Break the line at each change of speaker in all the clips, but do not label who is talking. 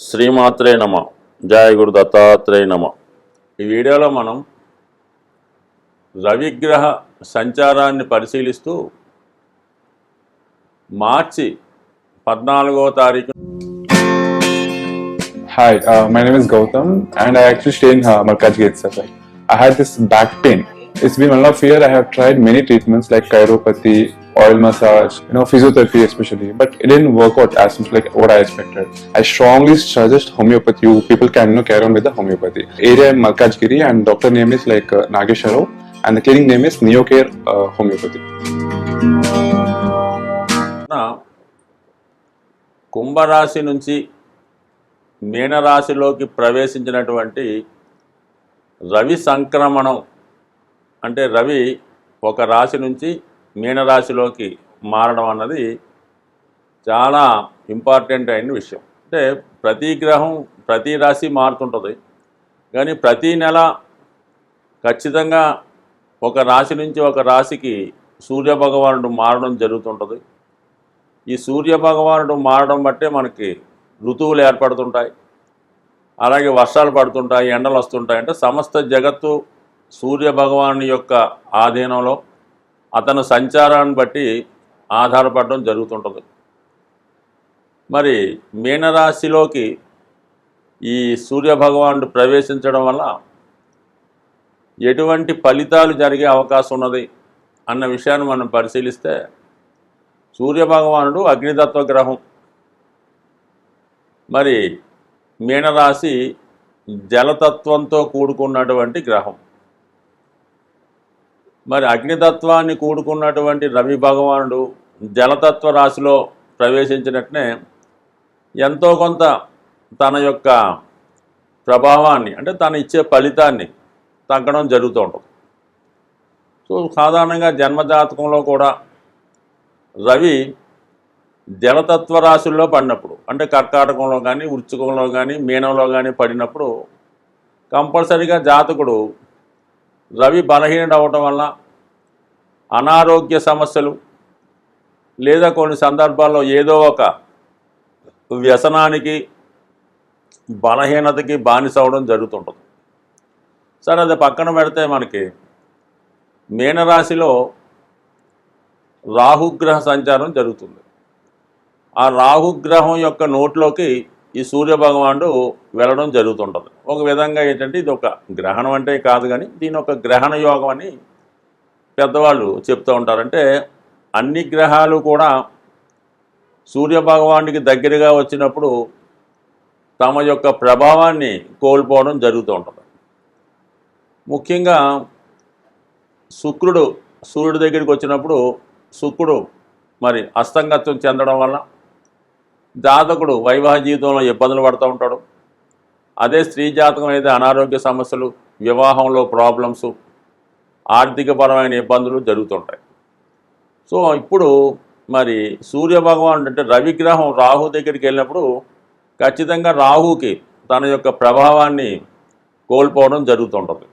శ్రీమాత్రే నమ. జయ గురు దత్తాత్రేయ నమ. ఈ వీడియోలో మనం రవిగ్రహ సంచారాన్ని పరిశీలిస్తూ మార్చి పద్నాలుగో తారీఖు
hi my name is Gautam and I actual stay in Markaz gate sir I had this back pain it's been of year I have tried many treatments like chiropathy oil massage, you know, physiotherapy especially, but it didn't work out as much like what I expected. I strongly suggest homeopathy. You people can you know carry on with the homeopathy. Area in Malkajgiri, and doctor name is like uh, Nagesharov, and the clinic name is Neocare uh, Homeopathy.
కుంభరాశి నుంచి మీనరాశిలోకి ప్రవేశించినటువంటి రవి సంక్రమణం అంటే రవి ఒక రాశి నుంచి మీనరాశిలోకి మారడం అన్నది చాలా ఇంపార్టెంట్ అయిన విషయం. అంటే ప్రతి గ్రహం ప్రతి రాశి మారుతుంటుంది. కానీ ప్రతి నెల ఖచ్చితంగా ఒక రాశి నుంచి ఒక రాశికి సూర్య భగవానుడు మారడం జరుగుతుంటుంది. ఈ సూర్య భగవానుడు మారడం బట్టే మనకి ఋతువులు ఏర్పడుతుంటాయి. అలాగే వర్షాలు పడుతుంటాయి ఎండలు వస్తుంటాయి. అంటే సమస్త జగత్తు సూర్యభగవాను యొక్క ఆధీనంలో అతను సంచారాన్ని బట్టి ఆధారపడడం జరుగుతుంటుంది. మరి మీనరాశిలోకి ఈ సూర్య భగవానుడు ప్రవేశించడం వల్ల ఎటువంటి ఫలితాలు జరిగే అవకాశం ఉన్నది అన్న విషయాన్ని మనం పరిశీలిస్తే సూర్య భగవానుడు అగ్నితత్వ గ్రహం. మరి మీనరాశి జలతత్వంతో కూడుకున్నటువంటి గ్రహం. మరి అగ్నితత్వాన్ని కూడుకున్నటువంటి రవి భగవానుడు జలతత్వ రాశిలో ప్రవేశించినట్నే ఎంతో కొంత తన యొక్క ప్రభావాన్ని అంటే తను ఇచ్చే ఫలితాన్ని తగ్గడం జరుగుతూ ఉంటుంది. సో సాధారణంగా జన్మజాతకంలో కూడా రవి జలతత్వ రాశుల్లో పడినప్పుడు అంటే కర్కాటకంలో కానీ వృచ్చికంలో కానీ మీనంలో కానీ పడినప్పుడు కంపల్సరీగా జాతకుడు రవి బలహీనుడు అవ్వటం వల్ల అనారోగ్య సమస్యలు లేదా కొన్ని సందర్భాల్లో ఏదో ఒక వ్యసనానికి బలహీనతకి బానిస అవడం జరుగుతుంటుంది. సరే అది పక్కన పెడితే మనకి మీనరాశిలో రాహుగ్రహ సంచారం జరుగుతుంది. ఆ రాహుగ్రహం యొక్క నోట్లోకి ఈ సూర్య భగవానుడు వెళ్ళడం జరుగుతుంటుంది. ఒక విధంగా ఏంటంటే ఇది ఒక గ్రహణం అంటే కాదు కానీ దీని ఒక గ్రహణ యోగం అని పెద్దవాళ్ళు చెప్తూ ఉంటారంటే అన్ని గ్రహాలు కూడా సూర్య భగవానుడికి దగ్గరగా వచ్చినప్పుడు తమ యొక్క ప్రభావాన్ని కోల్పోవడం జరుగుతూ ఉంటుంది. ముఖ్యంగా శుక్రుడు సూర్యుడి దగ్గరికి వచ్చినప్పుడు శుక్రుడు మరి అస్తంగత్వం చెందడం వల్ల జాతకుడు వైవాహ జీవితంలో ఇబ్బందులు పడుతూ ఉంటాడు. అదే స్త్రీ జాతకం అయితే అనారోగ్య సమస్యలు వివాహంలో ప్రాబ్లమ్స్ ఆర్థికపరమైన ఇబ్బందులు జరుగుతుంటాయి. సో ఇప్పుడు మరి సూర్యభగవానుడు అంటే రవిగ్రహం రాహు దగ్గరికి వెళ్ళినప్పుడు ఖచ్చితంగా రాహుకి తన యొక్క ప్రభావాన్ని కోల్పోవడం జరుగుతుంటుంది.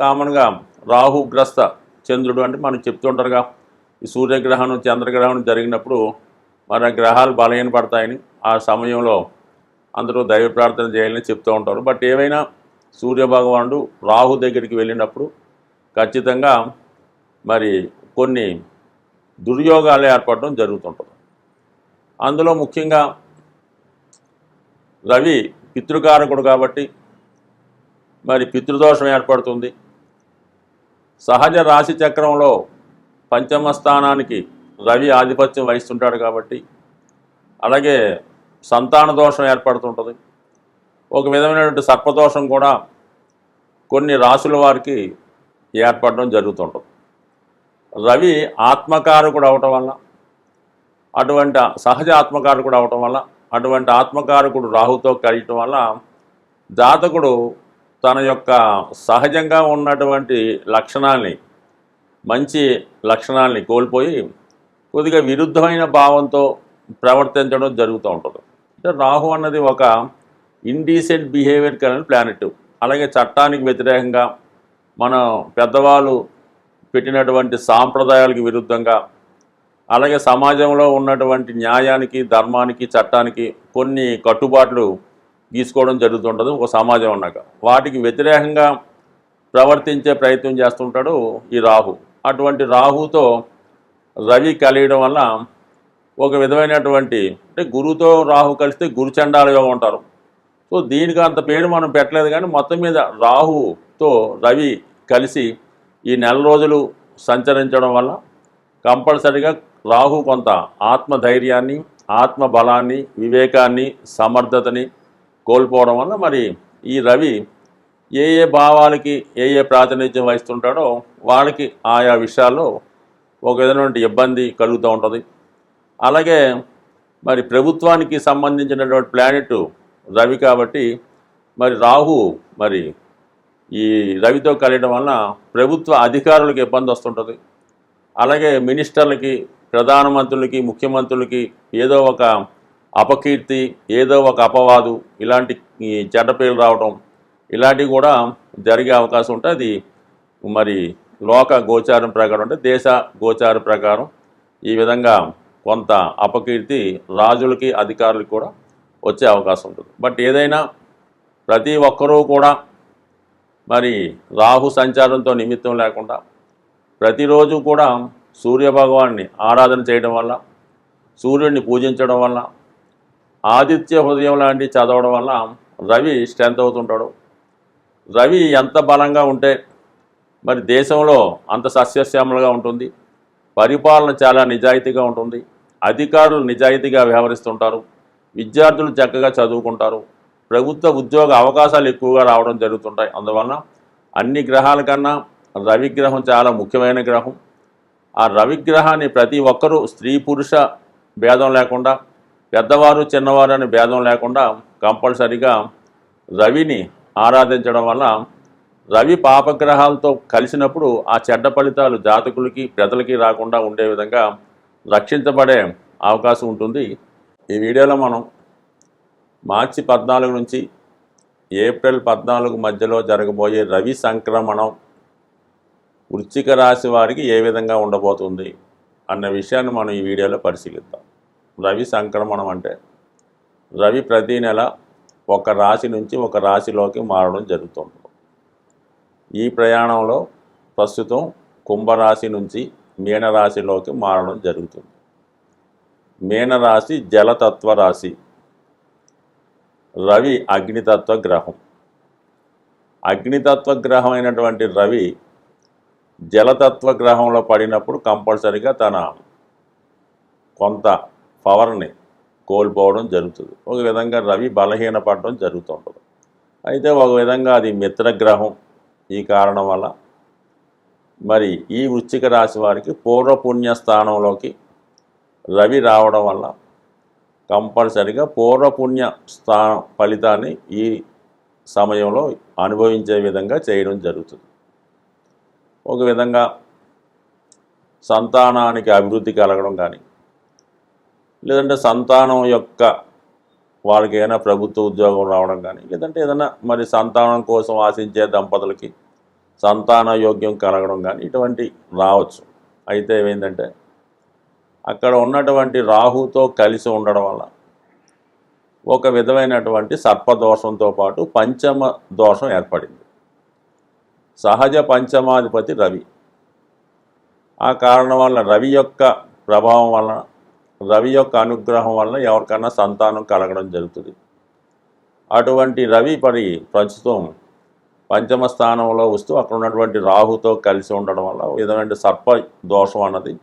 కామన్గా రాహుగ్రస్త చంద్రుడు అంటే మనం చెప్తుంటారుగా ఈ సూర్యగ్రహణం చంద్రగ్రహణం జరిగినప్పుడు మరి గ్రహాలు బలహీనపడతాయని ఆ సమయంలో అందరూ దైవ ప్రార్థన చేయాలని చెప్తూ ఉంటారు. బట్ ఏమైనా సూర్య భగవానుడు రాహు దగ్గరికి వెళ్ళినప్పుడు ఖచ్చితంగా మరి కొన్ని దుర్యోగాలు ఏర్పడడం జరుగుతుంటుంది. అందులో ముఖ్యంగా రవి పితృకారకుడు కాబట్టి మరి పితృదోషం ఏర్పడుతుంది. సహజ రాశి చక్రంలో పంచమ స్థానానికి రవి ఆధిపత్యం వహిస్తుంటాడు కాబట్టి అలాగే సంతాన దోషం ఏర్పడుతుంటుంది. ఒక విధమైనటువంటి సర్పదోషం కూడా కొన్ని రాసుల వారికి ఏర్పడడం జరుగుతుంటుంది. రవి ఆత్మకారకుడు అవటం వల్ల అటువంటి సహజ ఆత్మకారకుడు అవటం వల్ల అటువంటి ఆత్మకారకుడు రాహుతో కలియటం వల్ల జాతకుడు తన యొక్క సహజంగా ఉన్నటువంటి లక్షణాల్ని మంచి లక్షణాల్ని కోల్పోయి కొద్దిగా విరుద్ధమైన భావంతో ప్రవర్తించడం జరుగుతూ ఉంటుంది. అంటే రాహు అన్నది ఒక ఇండీసెంట్ బిహేవియర్ కలిగిన ప్లానెట్ అలాగే చట్టానికి వ్యతిరేకంగా మన పెద్దవాళ్ళు పెట్టినటువంటి సాంప్రదాయాలకు విరుద్ధంగా అలాగే సమాజంలో ఉన్నటువంటి న్యాయానికి ధర్మానికి చట్టానికి కొన్ని కట్టుబాట్లు తీసుకోవడం జరుగుతుంటుంది ఒక సమాజం ఉన్నాక వాటికి వ్యతిరేకంగా ప్రవర్తించే ప్రయత్నం చేస్తుంటాడు ఈ రాహు. అటువంటి రాహుతో రవి కలియడం వల్ల ఒక విధమైనటువంటి అంటే గురువుతో రాహు కలిస్తే గురుచండాల యోగం ఉంటారు. సో దీనికి అంత పేరు మనం పెట్టలేదు కానీ మొత్తం మీద రాహుతో రవి కలిసి ఈ నెల రోజులు సంచరించడం వల్ల కంపల్సరిగా రాహు కొంత ఆత్మధైర్యాన్ని ఆత్మ బలాన్ని వివేకాన్ని సమర్థతని కోల్పోవడం వల్ల మరి ఈ రవి ఏ ఏ భావాలకి ఏ ఏ ప్రాతినిధ్యం వహిస్తుంటాడో వాళ్ళకి ఆయా విషయాల్లో ఒక విధమైనటువంటి ఇబ్బంది కలుగుతూ ఉంటుంది. అలాగే మరి ప్రభుత్వానికి సంబంధించినటువంటి ప్లానెట్ రవి కాబట్టి మరి రాహు మరి ఈ రవితో కలియడం వలన ప్రభుత్వ అధికారులకు ఇబ్బంది వస్తుంటుంది. అలాగే మినిస్టర్లకి ప్రధానమంత్రులకి ముఖ్యమంత్రులకి ఏదో ఒక అపకీర్తి ఏదో ఒక అపవాదు ఇలాంటి ఈ చెడ్డ పేర్లు రావడం ఇలాంటివి కూడా జరిగే అవకాశం ఉంటుంది అది మరి లోక గోచారం ప్రకారం అంటే దేశ గోచార ప్రకారం ఈ విధంగా కొంత అపకీర్తి రాజులకి అధికారులకి కూడా వచ్చే అవకాశం ఉంటుంది. బట్ ఏదైనా ప్రతి ఒక్కరూ కూడా మరి రాహు సంచారంతో నిమిత్తం లేకుండా ప్రతిరోజు కూడా సూర్యభగవాన్ని ఆరాధన చేయడం వల్ల సూర్యుడిని పూజించడం వల్ల ఆదిత్య హృదయం లాంటి చదవడం వల్ల రవి స్ట్రెంత్ అవుతుంటాడు. రవి ఎంత బలంగా ఉంటే మరి దేశంలో అంత సస్యశ్యామలుగా ఉంటుంది. పరిపాలన చాలా నిజాయితీగా ఉంటుంది. అధికారులు నిజాయితీగా వ్యవహరిస్తుంటారు. విద్యార్థులు చక్కగా చదువుకుంటారు. ప్రభుత్వ ఉద్యోగ అవకాశాలు ఎక్కువగా రావడం జరుగుతుంటాయి. అందువలన అన్ని గ్రహాల కన్నా రవిగ్రహం చాలా ముఖ్యమైన గ్రహం. ఆ రవిగ్రహాన్ని ప్రతి ఒక్కరూ స్త్రీ పురుష భేదం లేకుండా పెద్దవారు చిన్నవారు అనే భేదం లేకుండా కంపల్సరిగా రవిని ఆరాధించడం వల్ల రవి పాపగ్రహాలతో కలిసినప్పుడు ఆ చెడ్డ ఫలితాలు జాతకులకి ప్రజలకి రాకుండా ఉండే విధంగా రక్షించబడే అవకాశం ఉంటుంది. ఈ వీడియోలో మనం మార్చి పద్నాలుగు నుంచి ఏప్రిల్ పద్నాలుగు మధ్యలో జరగబోయే రవి సంక్రమణం వృశ్చిక రాశి వారికి ఏ విధంగా ఉండబోతుంది అన్న విషయాన్ని మనం ఈ వీడియోలో పరిశీలిద్దాం. రవి సంక్రమణం అంటే రవి ప్రతి నెల ఒక రాశి నుంచి ఒక రాశిలోకి మారడం జరుగుతుంది. ఈ ప్రయాణంలో ప్రస్తుతం కుంభరాశి నుంచి మీనరాశిలోకి మారడం జరుగుతుంది. మీనరాశి జలతత్వ రాశి రవి అగ్నితత్వ గ్రహం. అగ్నితత్వ గ్రహం అయినటువంటి రవి జలతత్వ గ్రహంలో పడినప్పుడు కంపల్సరిగా తన కొంత పవర్ని కోల్పోవడం జరుగుతుంది. ఒక విధంగా రవి బలహీనపడడం జరుగుతుంటుంది. అయితే ఒక విధంగా అది మిత్రగ్రహం ఈ కారణం వల్ల మరి ఈ వృశ్చిక రాశి వారికి పూర్వపుణ్య స్థానంలోకి రవి రావడం వల్ల కంపల్సరిగా పూర్వపుణ్య స్థా ఫలితాన్ని ఈ సమయంలో అనుభవించే విధంగా చేయడం జరుగుతుంది. ఒక విధంగా సంతానానికి అభివృద్ధి కలగడం కానీ లేదంటే సంతానం యొక్క వాళ్ళకి ఏదైనా ప్రభుత్వ ఉద్యోగం రావడం కానీ లేదంటే ఏదైనా మరి సంతానం కోసం ఆశించే దంపతులకి సంతాన యోగ్యం కలగడం కానీ ఇటువంటి రావచ్చు. అయితే ఏమైందంటే అక్కడ ఉన్నటువంటి రాహుతో కలిసి ఉండడం వల్ల ఒక విధమైనటువంటి సర్పదోషంతో పాటు పంచమ దోషం ఏర్పడింది. సహజ పంచమాధిపతి రవి. ఆ కారణం వల్ల రవి యొక్క ప్రభావం వలన రవి యొక్క అనుగ్రహం వలన ఎవరికైనా సంతానం కలగడం జరుగుతుంది. అటువంటి రవి పరి ప్రస్తుతం పంచమ స్థానంలో వస్తూ అక్కడ ఉన్నటువంటి రాహుతో కలిసి ఉండడం వల్ల విధమైన సర్ప దోషం అన్నది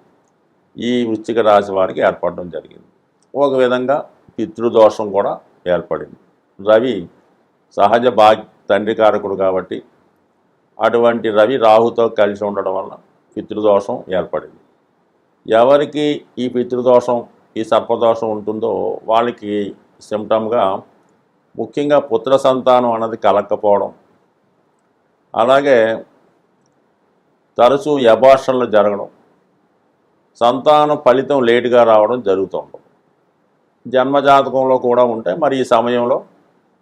ఈ వృశ్చిక రాశి వారికి ఏర్పడడం జరిగింది. ఒక విధంగా పితృదోషం కూడా ఏర్పడింది. రవి సహజ బా తండ్రి కారకుడు కాబట్టి అటువంటి రవి రాహుతో కలిసి ఉండడం వల్ల పితృదోషం ఏర్పడింది. ఎవరికి ఈ పితృదోషం ఈ సర్పదోషం ఉంటుందో వాళ్ళకి సిమ్టమ్గా ముఖ్యంగా పుత్ర సంతానం అన్నది కలక్కపోవడం. అలాగే తరచూ యభాషణలు జరగడం. సంతానం ఫలితం లేటుగా రావడం జరుగుతూ జన్మజాతకంలో కూడా ఉంటే మరి ఈ సమయంలో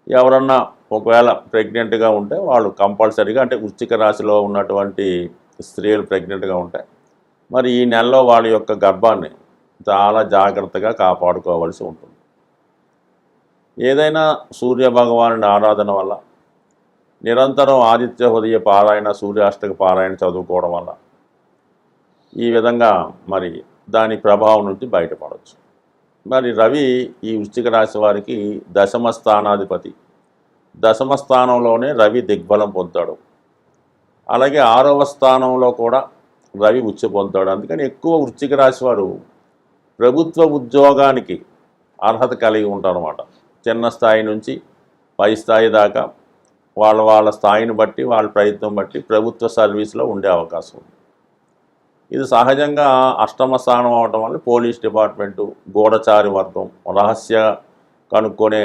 ఎవరన్నా ఒకవేళ ప్రెగ్నెంట్గా ఉంటే వాళ్ళు కంపల్సరీగా అంటే వృశ్చిక రాశిలో ఉన్నటువంటి స్త్రీలు ప్రెగ్నెంట్గా ఉంటాయి మరి ఈ నెలలో వాళ్ళ యొక్క గర్భాన్ని చాలా జాగ్రత్తగా కాపాడుకోవాల్సి ఉంటుంది. ఏదైనా సూర్య భగవానుని ఆరాధన వల్ల నిరంతరం ఆదిత్య హృదయ పారాయణ సూర్యాష్టక పారాయణ చదువుకోవడం వల్ల ఈ విధంగా మరి దాని ప్రభావం నుంచి బయటపడవచ్చు మరి రవి ఈ వృశ్చిక రాశి వారికి దశమ స్థానాధిపతి. దశమ స్థానంలోనే రవి దిగ్బలం పొందుతాడు. అలాగే ఆరవ స్థానంలో కూడా రవి ఉచ్చ పొందుతాడు. అందుకని ఎక్కువ వృశ్చిక రాశి వారు ప్రభుత్వ ఉద్యోగానికి అర్హత కలిగి ఉంటారన్నమాట. చిన్న స్థాయి నుంచి పై స్థాయి దాకా వాళ్ళ వాళ్ళ స్థాయిని బట్టి వాళ్ళ ప్రయత్నం బట్టి ప్రభుత్వ సర్వీస్లో ఉండే అవకాశం ఉంది. ఇది సహజంగా అష్టమ స్థానం అవటం వల్ల పోలీస్ డిపార్ట్మెంటు గూఢచారి వర్గం రహస్య కనుక్కొనే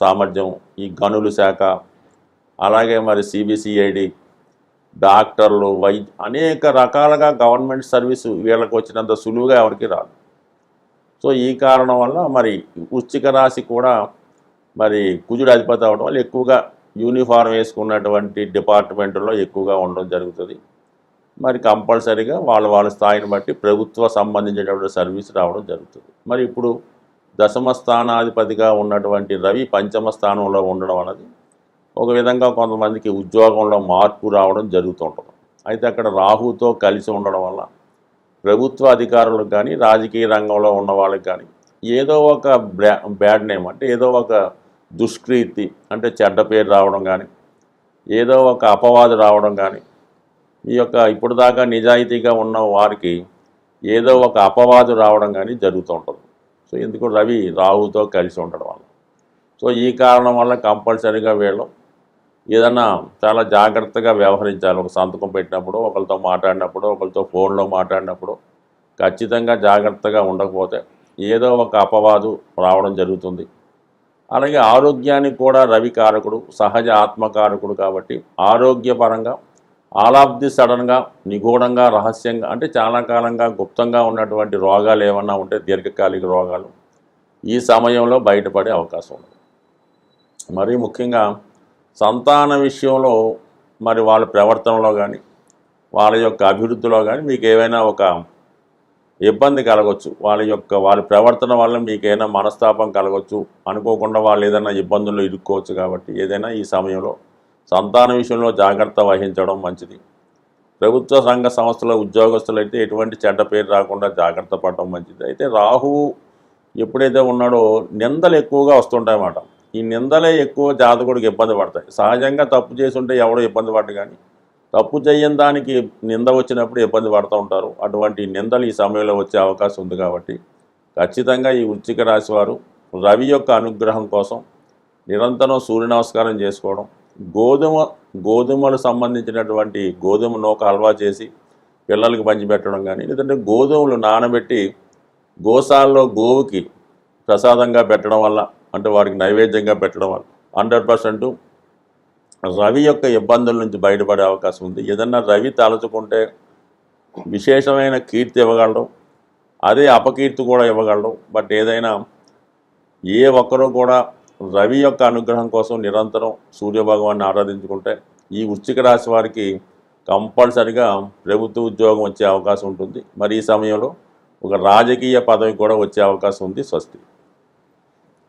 సామర్థ్యం ఈ గనుల శాఖ అలాగే మరి సిబిసిఐడి డాక్టర్లు వైద్య అనేక రకాలుగా గవర్నమెంట్ సర్వీసు వీళ్ళకి వచ్చినంత సులువుగా ఎవరికి రాదు. సో ఈ కారణం వల్ల మరి వృశ్చిక రాశి కూడా మరి కుజుడు అధిపతి అవడం వల్ల ఎక్కువగా యూనిఫామ్ వేసుకున్నటువంటి డిపార్ట్మెంట్లో ఎక్కువగా ఉండడం జరుగుతుంది. మరి కంపల్సరీగా వాళ్ళ వాళ్ళ స్థాయిని బట్టి ప్రభుత్వ సంబంధించినటువంటి సర్వీస్ రావడం జరుగుతుంది. మరి ఇప్పుడు దశమ స్థానాధిపతిగా ఉన్నటువంటి రవి పంచమ స్థానంలో ఉండడం అనేది ఒక విధంగా కొంతమందికి ఉద్యోగంలో మార్పు రావడం జరుగుతుంటుంది. అయితే అక్కడ రాహుతో కలిసి ఉండడం వల్ల ప్రభుత్వ అధికారులకు కానీ రాజకీయ రంగంలో ఉన్న వాళ్ళకి కానీ ఏదో ఒక బ్యాడ్ నేమ్ అంటే ఏదో ఒక దుష్కీర్తి అంటే చెడ్డ పేరు రావడం కానీ ఏదో ఒక అపవాదు రావడం కానీ ఈ యొక్క ఇప్పుడు దాకా నిజాయితీగా ఉన్న వారికి ఏదో ఒక అపవాదు రావడం కానీ జరుగుతూ ఉంటుంది సో ఎందుకు? రవి రాహుతో కలిసి ఉండడం వల్ల. సో ఈ కారణం వల్ల కంపల్సరీగా వీళ్ళు ఏదన్నా చాలా జాగ్రత్తగా వ్యవహరించాలి. ఒక సంతకం పెట్టినప్పుడు ఒకరితో మాట్లాడినప్పుడు ఒకరితో ఫోన్లో మాట్లాడినప్పుడు ఖచ్చితంగా జాగ్రత్తగా ఉండకపోతే ఏదో ఒక అపవాదు రావడం జరుగుతుంది. అలాగే ఆరోగ్యానికి కూడా రవి కారకుడు సహజ ఆత్మకారకుడు కాబట్టి ఆరోగ్యపరంగా ఆల్ ఆఫ్ ది సడన్గా నిగూఢంగా రహస్యంగా అంటే చాలా కాలంగా గుప్తంగా ఉన్నటువంటి రోగాలు ఏమన్నా ఉంటే దీర్ఘకాలిక రోగాలు ఈ సమయంలో బయటపడే అవకాశం ఉంది మరీ ముఖ్యంగా సంతాన విషయంలో మరి వాళ్ళ ప్రవర్తనలో కానీ వాళ్ళ యొక్క అభివృద్ధిలో కానీ మీకు ఏవైనా ఒక ఇబ్బంది కలగవచ్చు వాళ్ళ యొక్క వాళ్ళ ప్రవర్తన వల్ల మీకు మనస్తాపం కలగవచ్చు అనుకోకుండా వాళ్ళు ఏదైనా ఇబ్బందుల్లో ఇరుక్కోవచ్చు కాబట్టి ఏదైనా ఈ సమయంలో సంతాన విషయంలో జాగ్రత్త వహించడం మంచిది. ప్రభుత్వ సంఘ సంస్థల ఉద్యోగస్తులైతే ఎటువంటి చెడ్డ పేరు రాకుండా జాగ్రత్త పడడం మంచిది. అయితే రాహువు ఎప్పుడైతే ఉన్నాడో నిందలు ఎక్కువగా వస్తుంటాయన్నమాట. ఈ నిందలే ఎక్కువ జాతకుడికి ఇబ్బంది పడతాయి. సహజంగా తప్పు చేసి ఉంటే ఎవడో ఇబ్బంది పడ్డు కానీ తప్పు చేయని దానికి నింద వచ్చినప్పుడు ఇబ్బంది పడుతూ ఉంటారు. అటువంటి నిందలు ఈ సమయంలో వచ్చే అవకాశం ఉంది కాబట్టి ఖచ్చితంగా ఈ ఉచ్చిక రాశి వారు రవి యొక్క అనుగ్రహం కోసం నిరంతరం సూర్య నమస్కారం చేసుకోవడం గోధుమ గోధుమలు సంబంధించినటువంటి గోధుమ నూక హల్వా చేసి పిల్లలకి పంచిపెట్టడం కానీ లేదంటే గోధుమలు నానబెట్టి గోసాల్లో గోవుకి ప్రసాదంగా పెట్టడం వల్ల అంటే వారికి నైవేద్యంగా పెట్టడం వల్ల. హండ్రెడ్ పర్సెంట్ రవి యొక్క ఇబ్బందుల నుంచి బయటపడే అవకాశం ఉంది. ఏదన్నా రవి తలచుకుంటే విశేషమైన కీర్తి ఇవ్వగలడం. అదే అపకీర్తి కూడా ఇవ్వగలడం. బట్ ఏదైనా ఏ ఒక్కరూ కూడా రవి యొక్క అనుగ్రహం కోసం నిరంతరం సూర్యభగవాన్ని ఆరాధించుకుంటే ఈ వృశ్చిక రాశి వారికి కంపల్సరిగా ప్రభుత్వ ఉద్యోగం వచ్చే అవకాశం ఉంటుంది. మరి ఈ సమయంలో ఒక రాజకీయ పదవి కూడా వచ్చే అవకాశం ఉంది స్వస్తి.